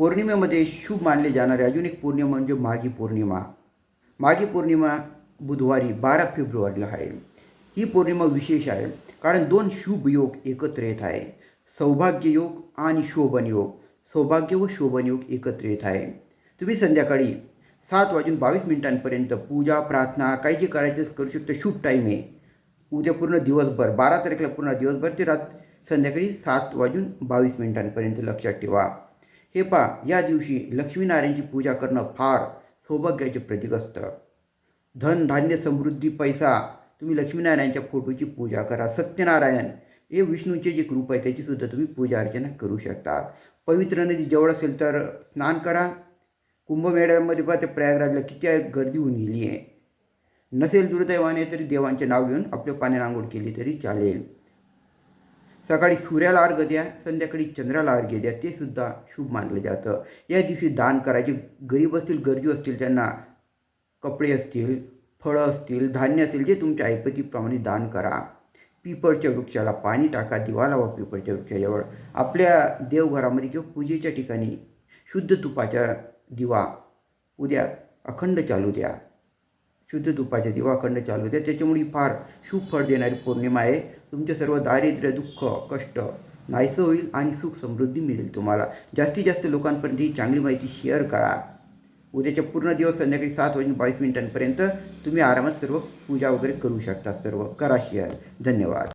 पौर्णिमेमध्ये शुभ मानले जाणारे अजून एक पौर्णिमा म्हणजे माघी पौर्णिमा. माघी पौर्णिमा बुधवारी बारा फेब्रुवारीला आहे. ही पौर्णिमा विशेष आहे कारण दोन शुभ योग एकत्र येत आहे. सौभाग्य योग आणि शोभन योग. सौभाग्य व शोभन योग एकत्र येत आहे. तुम्ही संध्याकाळी सात वाजून बावीस मिनिटांपर्यंत पूजा प्रार्थना काही जे करायचं करू शकता शुभ टाईम आहे. उद्या पूर्ण दिवसभर बारा तारखेला पूर्ण दिवसभर ते रात संध्याकाळी सात वाजून बावीस मिनिटांपर्यंत लक्षात ठेवा. हे पा या दिवशी लक्ष्मीनारायणची पूजा करणं फार सौभाग्याचे प्रतीक असतं. धन धान्य समृद्धी पैसा तुम्ही लक्ष्मीनारायणच्या फोटोची पूजा करा सत्यनारायण हे विष्णूचे जे रूप आहे त्याचीसुद्धा तुम्ही पूजा अर्चना करू शकता पवित्र नदी जवळ असेल तर स्नान करा. कुंभमेळ्यामध्ये पहा ते प्रयागराजला किती गर्दी होऊन गेली आहे. नसेल दुर्दैवाने तरी देवांचे नाव घेऊन आपल्या पाण्याने आंघोळ केली तरी चालेल. सकाळी सूर्याला अर्घ द्या संध्याकाळी चंद्राला अर्घ्य द्या ते सुद्धा शुभ मानलं जातं. या दिवशी दान करायचे. गरीब असतील गरजू असतील त्यांना कपडे असतील फळं असतील धान्य असेल जे तुमच्या ऐपतीप्रमाणे दान करा. पिपळच्या वृक्षाला पाणी टाका दिवा लावा पिपळच्या वृक्षाजवळ. आपल्या देवघरामध्ये किंवा पूजेच्या ठिकाणी शुद्ध तुपाच्या दिवा उद्या अखंड चालू द्या. शुद्ध तुपाच्या दिवा चालू होते. त्याच्यामुळे फार शुभ फळ देणारी पौर्णिमा आहे. तुमचे सर्व दारिद्र्य दुःख कष्ट नाहीसं होईल आणि सुख समृद्धी मिळेल तुम्हाला. जास्तीत जास्त लोकांपर्यंत ही चांगली माहिती शेअर करा. उद्याच्या पूर्ण दिवस संध्याकाळी सात वाजून बावीस मिनिटांपर्यंत तुम्ही आरामात सर्व पूजा वगैरे करू शकता. सर्व करा शेअर धन्यवाद.